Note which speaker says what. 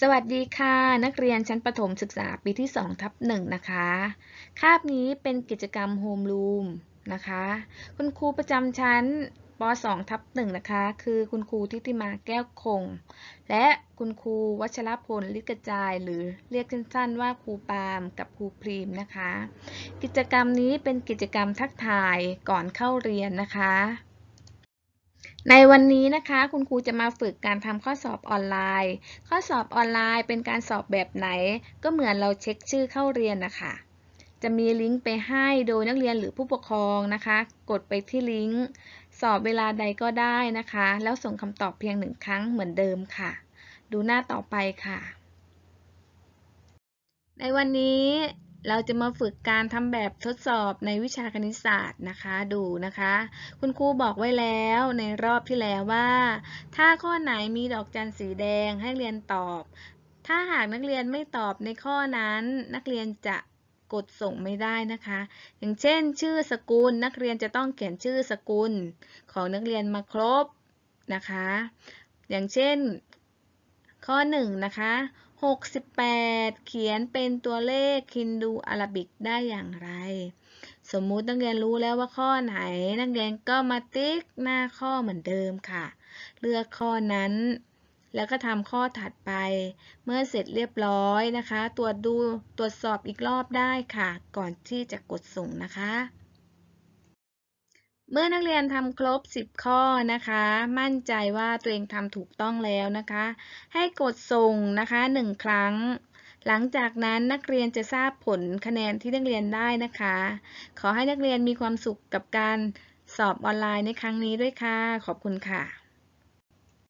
Speaker 1: สวัสดีค่ะ นักเรียนชั้นประถมศึกษาปีที่2ทับ1นะคะ คาบนี้เป็นกิจกรรมโฮมรูมนะคะ คุณครูประจำชั้นป 2 ทับ1นะคะ คือคุณครูทิติมาแก้วคง และคุณครูวัชรพลลิกระจาย หรือเรียกสั้นๆว่าครูปาล์มกับครูพรีมนะคะ กิจกรรมนี้เป็นกิจกรรมทักทายก่อนเข้าเรียนนะคะ ในวันนี้นะคะคุณครูจะมาฝึกการทำข้อสอบออนไลน์ ข้อสอบออนไลน์เป็นการสอบแบบไหน ก็เหมือนเราเช็คชื่อเข้าเรียนนะคะ จะมีลิงก์ไปให้โดยนักเรียนหรือผู้ปกครองนะคะ กดไปที่ลิงก์ สอบเวลาใดก็ได้นะคะ แล้วส่งคำตอบเพียงหนึ่งครั้งเหมือนเดิมค่ะ ดูหน้าต่อไปค่ะ ในวันนี้ เราจะมาฝึกการทำแบบทดสอบในวิชาคณิตศาสตร์นะคะดูนะคะ คุณครูบอกไว้แล้วในรอบที่แล้วว่า ถ้าข้อไหนมีดอกจันสีแดงให้เรียนตอบ ถ้าหากนักเรียนไม่ตอบในข้อนั้น นักเรียนจะกดส่งไม่ได้นะคะ อย่างเช่น ชื่อสกุลนักเรียนจะต้องเขียนชื่อสกุลของนักเรียนมาครบนะคะ อย่างเช่น ข้อ1นะคะ 68 เขียนเป็นตัวเลขฮินดูอาราบิกได้อย่างไร สมมุตินักเรียนรู้แล้วว่าข้อไหน นักเรียนก็มาติ๊กหน้าข้อเหมือนเดิมค่ะ เลือกข้อนั้น แล้วก็ทำข้อถัดไป เมื่อเสร็จเรียบร้อยนะคะ ตรวจดูตรวจสอบอีกรอบได้ค่ะ ก่อนที่จะกดส่งนะคะ เมื่อนักเรียนทำครบ 10 ข้อนะคะ มั่นใจว่าตัวเองทำถูกต้องแล้วนะคะ ให้กดส่งนะคะ 1 ครั้ง หลังจากนั้นนักเรียนจะทราบผลคะแนนที่นักเรียนได้นะคะ ขอให้นักเรียนมีความสุขกับการสอบออนไลน์ในครั้งนี้ด้วยค่ะ ขอบคุณค่ะ